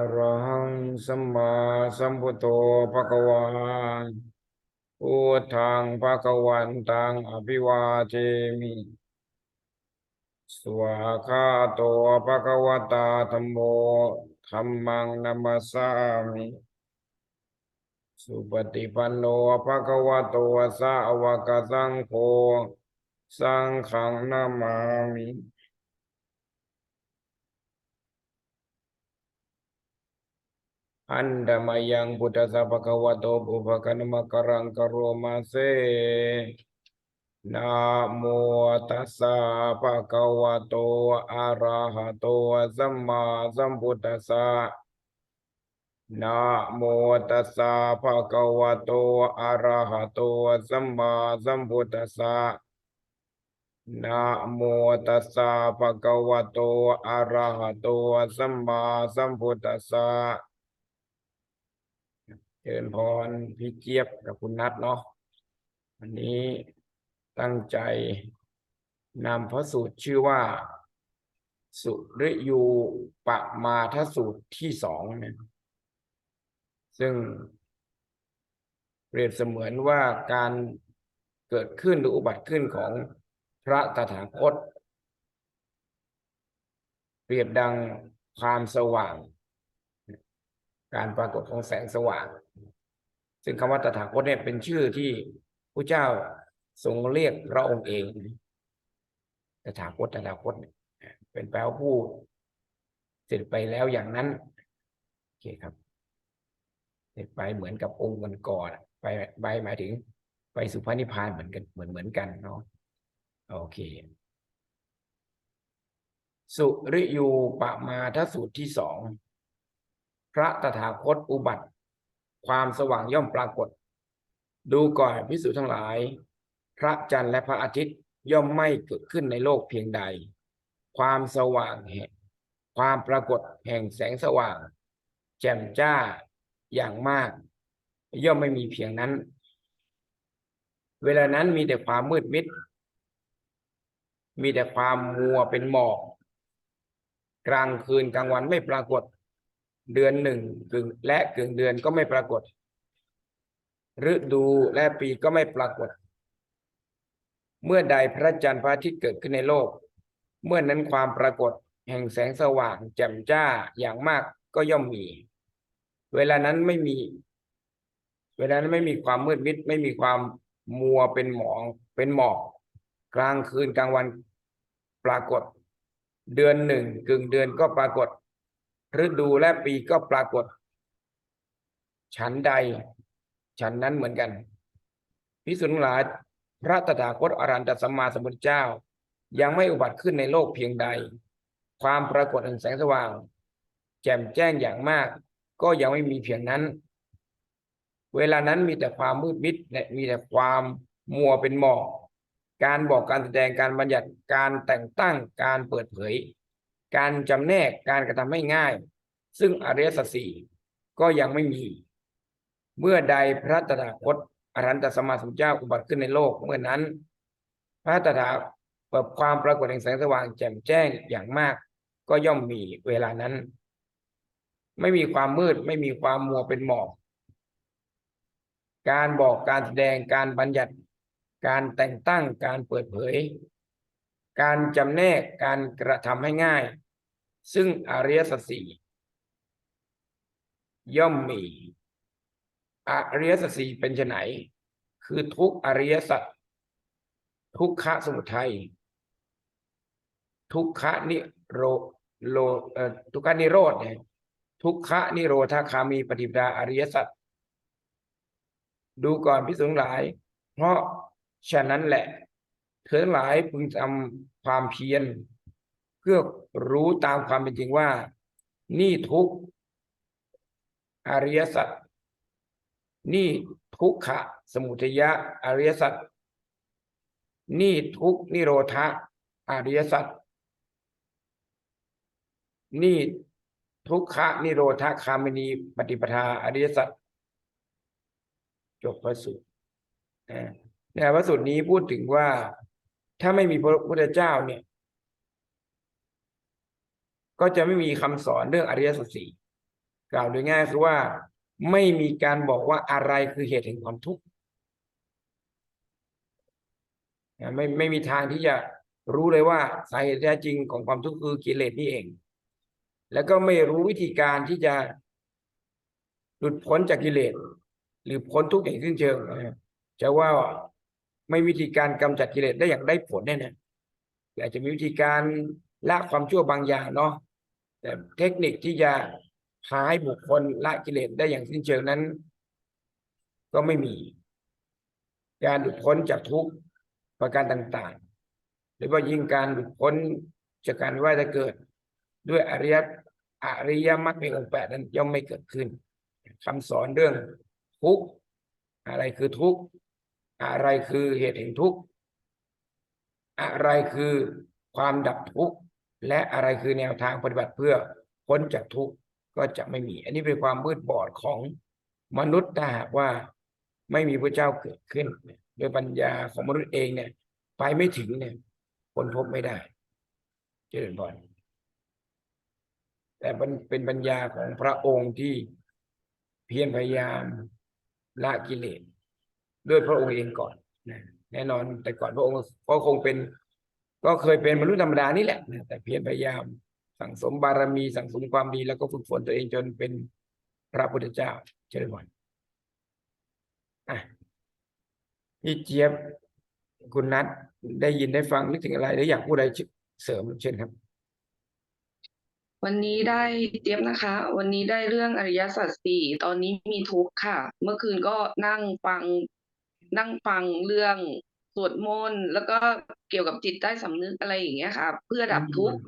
อะระหังสัมมาสัมพุทโธภะคะวาพุทธังภะคะวันตังอภิวาเทมิสวาคาโตภะคะวตาธัมโมธัมมังนัมสสามิสุปฏิปันโนภะคะวะโตสาวกสังโฆสังฆังนามามิ อันดามายังพุทธสสะภะคะวะโตปุพพะนมะกะรังกะโรมาเซนะโมตัสสะภะคะวะโตอะระหะโตสัมมาสัมพุทธัสสะนะโมตัสสะภะคะวะโตอะระหะโตสัมมาสัมพุทธัสสะนะโมตัสสะภะคะวะโตอะระหะโตสัมมาสัมพุทธัสสะ เชิญพรพี่เจี๊ยบกับคุณนัทเนาะวันนี้ตั้งใจนำพระสูตรชื่อว่า สุริยูปมาทสูตรที่สองเนี่ยซึ่ง เปรียบเสมือนว่าการเกิดขึ้นหรืออุบัติขึ้นของพระตถาคต เปรียบดังความสว่าง การปรากฏของแสงสว่าง ซึ่งคำว่าตถาคตเนี่ยเป็นชื่อที่พระเจ้าทรงเรียกพระองค์เองตถาคตตถาคตเป็นแปลว่าผู้เสร็จไปแล้วอย่างนั้นโอเคครับ เสร็จไปเหมือนกับองค์ก่อนๆอะไปไปหมายถึง ไปสุพระนิพพานเหมือนกันเหมือนเหมือนกันเนาะโอเค สุริยูปมาทสูตรที่สอง ระตถาคตอุบัติ ความสว่างย่อมปรากฏ ดูก่อนพิสุทั้งหลาย พระจันทร์และพระอาทิตย์ย่อมไม่เกิดขึ้นในโลกเพียงใด ความสว่างแห่งความปรากฏแห่งแสงสว่าง แจ่มจ้าอย่างมาก ย่อมไม่มีเพียงนั้น เวลานั้นมีแต่ความมืดมิด มีแต่ความมัวเป็นหมอก กลางคืนกลางวันไม่ปรากฏ เดือนหนึ่งกึ่งและกึ่งเดือนก็ไม่ปรากฏ ฤดูและปีก็ไม่ปรากฏ เมื่อใดพระจันทร์พระอาทิตย์เกิดขึ้นในโลก เมื่อนั้นความปรากฏแห่งแสงสว่างแจ่มจ้าอย่างมากก็ย่อมมี เวลานั้นไม่มี เวลานั้นไม่มีความมืดมิด ไม่มีความมัวเป็นหมองเป็นหมอกกลางคืนกลางวันปรากฏ เดือนหนึ่งกึ่งเดือนก็ปรากฏ ฤดูและปีก็ปรากฏ ฉันใด ฉันนั้นเหมือนกันพิสุทธิ์ทั้งหลายพระตถาคตอรันตสัมมาสัมพุทธเจ้า ยังไม่อุบัติขึ้นในโลกเพียงใด ความปรากฏแห่งแสงสว่าง แจ่มแจ้งอย่างมาก ก็ยังไม่มีเพียงนั้น เวลานั้นมีแต่ความมืดมิดและมีแต่ความมัวเป็นหมอกการบอกการแสดงการบัญญัติการแต่งตั้งการเปิดเผย การจำแนกการกระทำให้ง่าย ซึ่งอริยสัจสี่ก็ยังไม่มี เมื่อใดพระตถาคตอรันตสมมาสมุทเจ้าอุบัติขึ้นในโลกเมื่อนั้น พระตถาเปิดความปรากฏแห่งแสงสว่างแจ่มแจ้งอย่างมาก ก็ย่อมมีเวลานั้น ไม่มีความมืดไม่มีความมัวเป็นหมอกการบอกการแสดงการบัญญัติ การแต่งตั้งการเปิดเผย การจำแนกการกระทำให้ง่าย ซึ่งอริยสัจสี่ย่อมมี อริยสัจสี่เป็นไนคือทุกอริยสัจทุกขะสมุทัยทุกขะนิโรโลทุกขะนิโรธเนี่ยทุกขะนิโรธาคามีปฏิปดาอริยสัจดูก่อนพิสุทั้งหลาย เพราะฉะนั้นแหละ เธอทั้งหลายพึงทำความเพียรเพื่อรู้ตามความเป็นจริงว่า นี่ทุกอริยสัจนี่ทุกขะ สมุทัยะอริยสัจนี่ทุกนิโรธะอริยสัจนี่ทุกขะนิโรธาคามินีปฏิปทาอริยสัจจบพระสูตรเนี่ยพระสูตรนี้พูดถึงว่า ถ้าไม่มีพระพุทธเจ้าเนี่ย ก็จะไม่มีคำสอนเรื่องอริยสัจสี่กล่าวโดยง่ายคือว่าไม่มีการบอกว่าอะไรคือเหตุแห่งความทุกข์ไม่ไม่มีทางที่จะรู้เลยว่าสาเหตุแท้จริงของความทุกข์คือกิเลสนี่เอง แล้วก็ไม่รู้วิธีการที่จะหลุดพ้นจากกิเลสหรือพ้นทุกข์อย่างสิ้นเชิงจะว่า ไม่วิธีการกำจัดกิเลสได้อย่างได้ผลแน่นะอาจจะมีวิธีการละความชั่วบางอย่างเนาะแต่เทคนิคที่จะพาให้บุคคลละกิเลสได้อย่างสิ้นเชิงนั้น ก็ไม่มี การหลุดพ้นจากทุกประการต่างๆ หรือว่ายิ่งการหลุดพ้นจากการว่ายแต่เกิด ด้วยอริยอริยมรรคมีองค์แปดนั้นย่อมไม่เกิดขึ้นคำสอนเรื่องทุกอะไรคือทุก อะไรคือเหตุแห่งทุกข์อะไรคือความดับทุกข์และอะไรคือแนวทางปฏิบัติเพื่อพ้นจากทุกข์ก็จะไม่มี อันนี้เป็นความมืดบอดของมนุษย์ถ้าหากว่าไม่มีพระเจ้าเกิดขึ้นโดยปัญญาของมนุษย์เองเนี่ยไปไม่ถึงเนี่ยค้นพบไม่ได้ เจริญพรแต่เป็นปัญญาของพระองค์ที่เพียรพยายามละกิเลส ด้วยพระองค์เองก่อนนะแน่นอนแต่ก่อนพระองค์ก็คงเป็น ก็เคยเป็นมนุษย์ธรรมดานี่แหละนะแต่เพียรพยายามสั่งสมบารมีสั่งสมความดีแล้วก็ฝึกฝนตัวเองจนเป็นพระพุทธเจ้าเจริญพรอะพี่เจี๊ยบคุณนัทได้ยินได้ฟังนึกถึงอะไรหรืออยากพูดอะไรเสริมเช่นครับ วันนี้ได้เตรียมนะคะ วันนี้ได้เรื่องอริยสัจสี่ตอนนี้มีทุกข์ค่ะ เมื่อคืนก็นั่งฟัง นั่งฟังเรื่องสวดมนต์แล้วก็เกี่ยวกับจิตใต้สำนึกอะไรอย่างเงี้ยค่ะ เพื่อดับทุกข์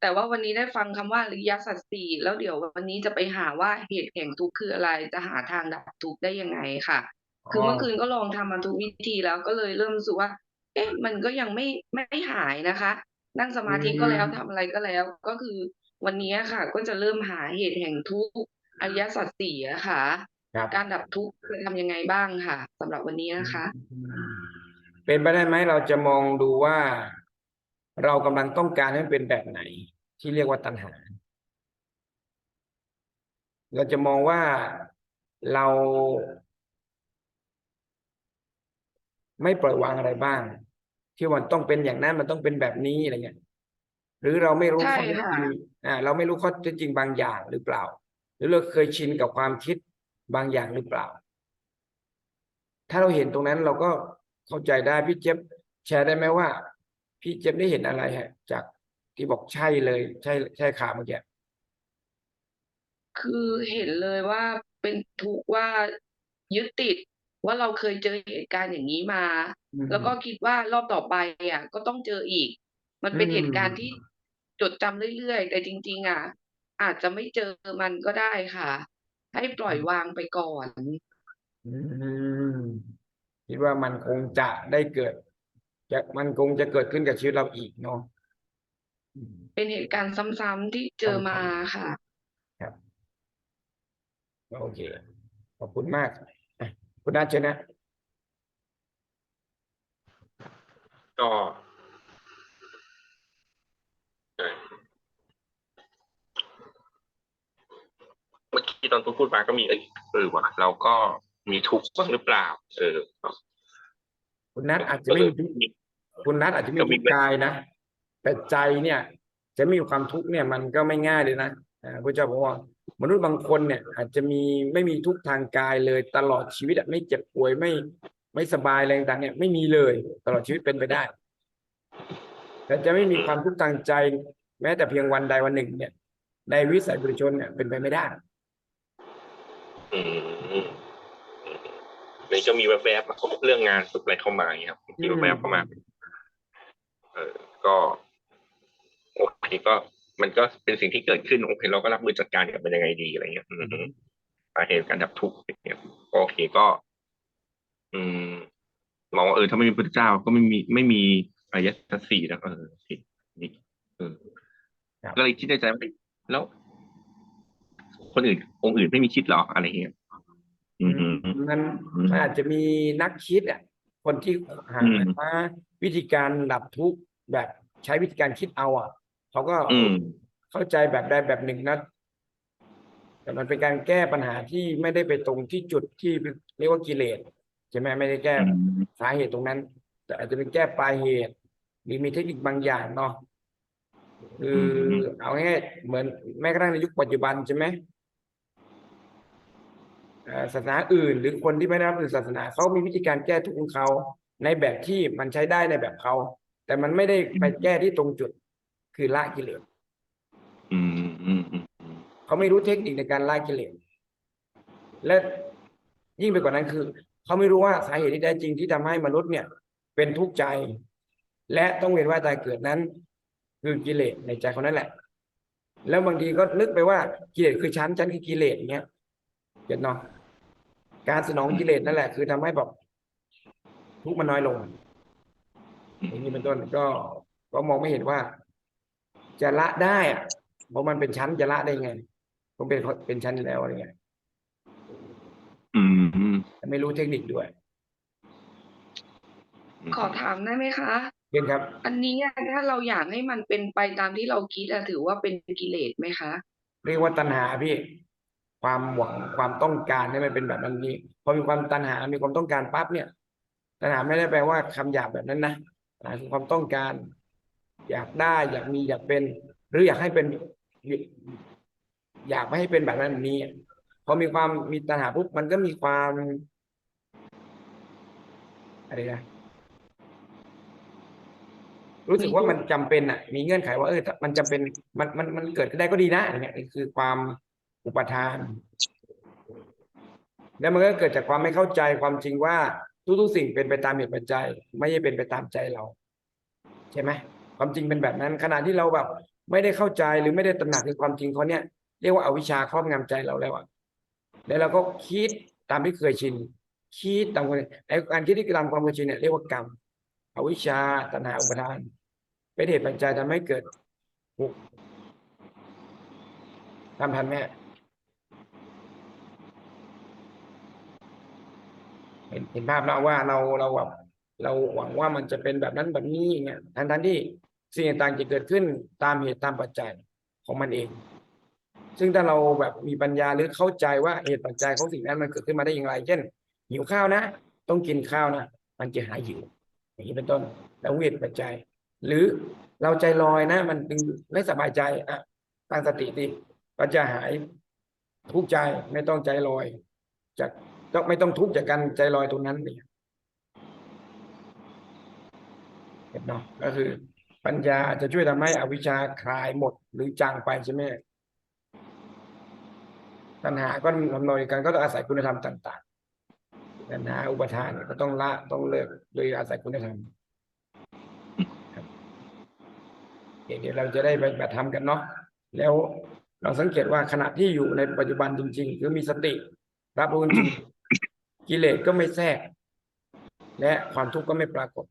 แต่ว่าวันนี้ได้ฟังคำว่าอริยสัจสี่แล้วเดี๋ยววันนี้จะไปหาว่าเหตุแห่งทุกข์คืออะไรจะหาทางดับทุกข์ได้ยังไงค่ะ คือเมื่อคืนก็ลองทำมาทุกวิธีแล้วก็เลยเริ่มรู้สึกว่า เอ๊ะ มันก็ยังไม่ไม่หายนะคะ นั่งสมาธิก็แล้วอืมทำอะไรก็แล้ว ก็คือวันนี้ค่ะ ก็จะเริ่มหาเหตุแห่งทุกข์อริยสัจสี่อะค่ะ ครับ การดับทุกข์จะทำยังไงบ้างค่ะสำหรับวันนี้นะคะอืมเป็นไปได้ไหมเราจะมองดูว่า เรากำลังต้องการให้มันเป็นแบบไหน ที่เรียกว่าตัณหา เราจะมองว่าเรา ไม่ปล่อยวางอะไรบ้าง ที่มันต้องเป็นอย่างนั้นมันต้องเป็นแบบนี้อะไรเงี้ยหรือเราไม่รู้ใช่ข้อเท็จค่ะจริงอ่า เราไม่รู้ข้อเท็จจริงบางอย่างหรือเปล่า หรือเราเคยชินกับความคิด บางอย่างหรือเปล่า ถ้าเราเห็นตรงนั้นเราก็เข้าใจได้พี่เจี๊ยบแชร์ได้ไหมว่า พี่เจี๊ยบได้เห็นอะไรฮะ จากที่บอกใช่เลย ใช่ใช่ข่าวเมื่อกี้คือเห็นเลยว่าเป็นทุกข์ว่ายึดติดว่าเราเคยเจอเหตุการณ์อย่างนี้มาอืมแล้วก็คิดว่ารอบต่อไปอะ ก็ต้องเจออีก มันเป็นอืมเหตุการณ์ที่จดจำเรื่อยๆ แต่จริง ๆ อะ อาจจะไม่เจอมันก็ได้ค่ะ ให้ปล่อยวางไปก่อน อืมคิดว่ามันคงจะได้เกิดจะมันคงจะเกิดขึ้นกับชีวิตเราอีกเนาะอืมเป็นเหตุการณ์ซ้ำๆที่เจอมาค่ะ โอเค ขอบคุณมากอะคุณนัทเชิญนะ ก็เออ เมื่อกี้ตอนพูดมาก็มีเอ้ยเออว่ะเราก็มีทุกข์บ้างหรือเปล่า เออ คุณนัทอาจจะไม่มีทุกข์คุณนัทอาจจะไม่มีทุกข์กายนะแต่ใจเนี่ย จะมีความทุกข์เนี่ย มันก็ไม่ง่ายเลยนะอ่าพระเจ้าบอกว่ามนุษย์บางคนเนี่ย อาจจะมีไม่มีทุกข์ทางกายเลย ตลอดชีวิตอะไม่เจ็บป่วยไม่ไม่สบายอะไรต่างๆเนี่ย ไม่มีเลย ตลอดชีวิตเป็นไปได้ แต่จะไม่มีความทุกข์ทางใจ แม้แต่เพียงวันใดวันหนึ่งเนี่ย ในวิสัยบุรุชนเนี่ยเป็นไปไม่ได้ อืมนี่ก็มีแวบๆมาเรื่องงานสุดอะไรเข้ามาอย่างเงี้ยครับมีแวบๆเข้ามา เออก็โอเคก็มันก็เป็นสิ่งที่เกิดขึ้นโอเคเราก็รับมือจัดการกับมันยังไงดีอะไรเงี้ยอืมสาเหตุการดับทุกข์อย่างเงี้ยก็โอเคก็ อืมมองว่าเออถ้าไม่มีพระพุทธเจ้าก็ไม่มีไม่มีอริยสัจสี่แล้วเออสินี่เออครับก็เลยคิดในใจว่าเอ๊ะแล้ว คนอื่นองค์อื่นไม่มีคิดเหรออะไรเงี้ยอืมอืมอืมมันอืมมันอาจจะมีนักคิดอะคนที่หาอืมมาวิธีการดับทุกข์แบบใช้วิธีการคิดเอาอะเขาก็อืมเข้าใจแบบใดแบบหนึ่งนะแต่มันเป็นการแก้ปัญหาที่ไม่ได้ไปตรงที่จุดที่เรียกว่ากิเลสใช่ไหมไม่ได้แก้อืมสาเหตุตรงนั้น แต่อาจจะเป็นแก้ปลายเหตุหรือมีเทคนิคบางอย่างเนาะคือเอาง่ายๆเหมือนแม้กระทั่งในยุคปัจจุบันใช่ไหมเอ่อ ศาสนาอื่น หรือคนที่ไม่ได้นับถือศาสนาเขามีวิธีการแก้ทุกข์ของเขาในแบบที่มันใช้ได้ในแบบเขาแต่มันไม่ได้ไปแก้ที่ตรงจุด คือละกิเลสอืมอืมอืมอืมเขาไม่รู้เทคนิคในการละกิเลสและยิ่งไปกว่านั้นคือเขาไม่รู้ว่าสาเหตุที่แท้จริงที่ทำให้มนุษย์เนี่ย เป็นทุกข์ใจ และต้องเวียนว่ายตายเกิดนั้น คือกิเลสในใจเขานั่นแหละ แล้วบางทีก็นึกไปว่ากิเลสคือฉันฉันคือกิเลสอย่างเงี้ยเห็นเนาะ การสนองกิเลสนั่นแหละคือทำให้แบบทุกข์มันน้อยลงอย่างนี้เป็นต้นก็ก็มองไม่เห็นว่า จะละได้อะเพราะมันเป็นชั้นจะละได้ไงมันเป็นเป็นชั้นอยู่แล้วอะไรเงี้ยอืมอืมแต่ไม่รู้เทคนิคด้วย ขอถามได้ไหมคะเช่นครับ อันนี้อะถ้าเราอยากให้มันเป็นไปตามที่เราคิดอะถือว่าเป็นกิเลสไหมคะ เรียกว่าตัณหาพี่ ความหวังความต้องการให้มันเป็นแบบนั้นนี้พอมีความตัณหา มีความต้องการปั๊บเนี่ย ตัณหาไม่ได้แปลว่าคำหยาบแบบนั้นนะตัณหาคือความต้องการ อยากได้อยากมีอยากเป็น หรืออยากให้เป็น อยากไม่ให้เป็นแบบนั้นแบบนี้พอมีความมีตัณหาปุ๊บมันก็มีความอะไรนะรู้สึกว่ามันจำเป็นอะ มีเงื่อนไขว่าเออมันจำเป็นมันมันมันเกิดขึ้นได้ก็ดีนะอย่างเงี้ยคือความ อุปทาน แล้วมันก็เกิดจากความไม่เข้าใจความจริงว่าทุกๆสิ่งเป็นไปตามเหตุปัจจัย ไม่ใช่เป็นไปตามใจเรา ใช่ไหมความจริงเป็นแบบนั้น ขณะที่เราแบบ ไม่ได้เข้าใจหรือไม่ได้ตระหนักถึงความจริงเขาเนี่ยเรียกว่าอาวิชชาครอบงำใจเราแล้วอะแล้วเราก็คิดตามที่เคยชินคิดตามความไอ้การคิดที่ตามความเคยชินเนี่ยเรียกว่ากรรมอวิชชาตัณหาอุปทาน เป็นเหตุปัจจัยทำให้เกิดทุกข์ตามทันแม่ เห็นเห็นภาพแล้วว่าเราเราแบบเราหวังว่ามันจะเป็นแบบนั้นแบบนี้อย่างเงี้ยทั้งทั้งที่สิ่งต่างๆจะเกิดขึ้นตามเหตุตามปัจจัยของมันเอง ซึ่งถ้าเราแบบมีปัญญาหรือเข้าใจว่าเหตุปัจจัยของสิ่งนั้นมันเกิดขึ้นมาได้อย่างไร เช่น หิวข้าวนะ ต้องกินข้าวนะ มันจะหายหิว อย่างนี้เป็นต้น แล้วเหตุปัจจัย หรือเราใจลอยนะ มันจึงไม่สบายใจอะตั้งสติดิก็จะหายทุกใจไม่ต้องใจลอยจาก ต้องไม่ต้องทุกข์จากการใจลอยตรงนั้นเนี่ยเห็นเนาะก็คือ ปัญญาจะช่วยทำให้อวิชชาคลายหมดหรือจางไปใช่ไหมปัญหาก็ทำนอยกันก็ต้องอาศัยคุณธรรมต่างๆปัญหาอุปทานก็ต้องละต้องเลิกโดยอาศัยคุณธรรมเดี๋ยวเราจะได้ไปแบบทำกันเนาะแล้วเราสังเกตว่าขณะที่อยู่ในปัจจุบันจริง ๆ คือมีสติรับรู้จริง กิเลสก็ไม่แทรก และความทุกข์ก็ไม่ปรากฏ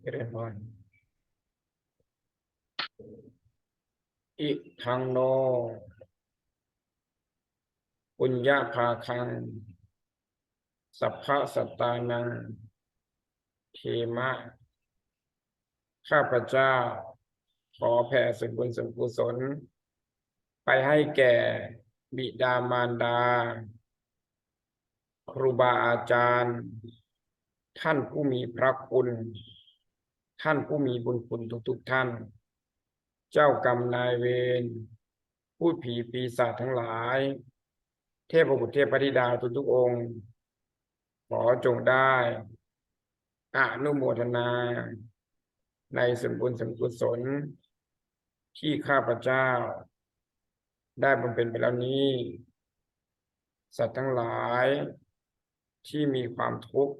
เริญพรอิทังโนปุญญาภาคัง สัพพะสัตตานังเทมะ ข้าพเจ้า ขอแผ่ส่วนบุญส่วนกุศล ไปให้แก่บิดามารดา ครูบาอาจารย์ ท่านผู้มีพระคุณ ท่านผู้มีบุญคุณทุกๆท่าน เจ้ากรรมนายเวรผู้ผีปีศาจทั้งหลาย เทพบุตรเทพธิดาทุกๆองค์ ขอจงได้อนุโมทนา ในส่วนบุญส่วนกุศล ที่ข้าพเจ้า ได้บำเพ็ญไปแล้วนี้ สัตว์ทั้งหลายที่มีความทุกข์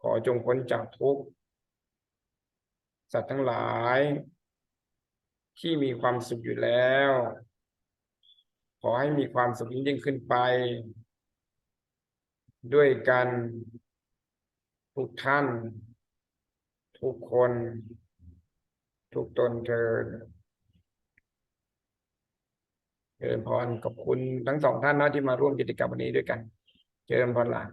ขอจงพ้นจากทุกข์ สัตว์ทั้งหลาย ที่มีความสุขอยู่แล้ว ขอให้มีความสุขยิ่งขึ้นไป ด้วยกันทุกท่าน ทุกคน ทุกตนเทินเจริญพรขอบคุณทั้งสองท่านนะที่มาร่วมกิจกรรมวันนี้ด้วยกัน เจริญพรหลาน